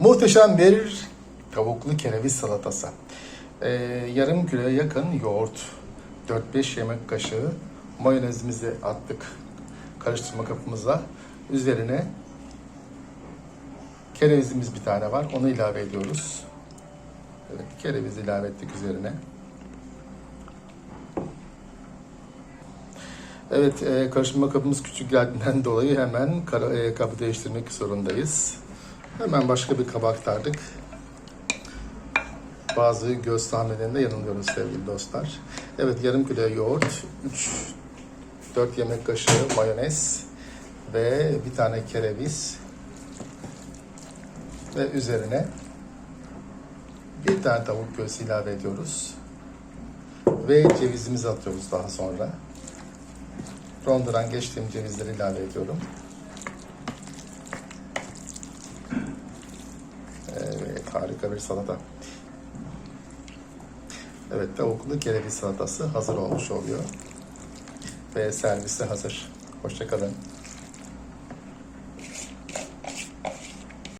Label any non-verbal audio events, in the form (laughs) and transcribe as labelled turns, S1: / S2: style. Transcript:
S1: Muhteşem bir tavuklu kereviz salatası. Ee, yarım kiloya yakın yoğurt, 4-5 yemek kaşığı mayonezimizi attık karıştırma kapımıza. Üzerine kerevizimiz bir tane var. Onu ilave ediyoruz. Evet, kereviz ilave ettik üzerine. Evet, e, karıştırma kabımız küçük geldiğinden (laughs) dolayı hemen kara, e, kabı değiştirmek zorundayız. Hemen başka bir kaba aktardık. Bazı göz tahminlerinde yanılıyoruz sevgili dostlar. Evet, yarım kilo yoğurt, 3 4 yemek kaşığı mayonez ve bir tane kereviz ve üzerine bir tane tavuk göğsü ilave ediyoruz. Ve cevizimizi atıyoruz daha sonra. Rondodan geçtiğim cevizleri ilave ediyorum. Evet, harika bir salata. Evet, tavuklu kereviz salatası hazır olmuş oluyor. Ve servise hazır. Hoşçakalın.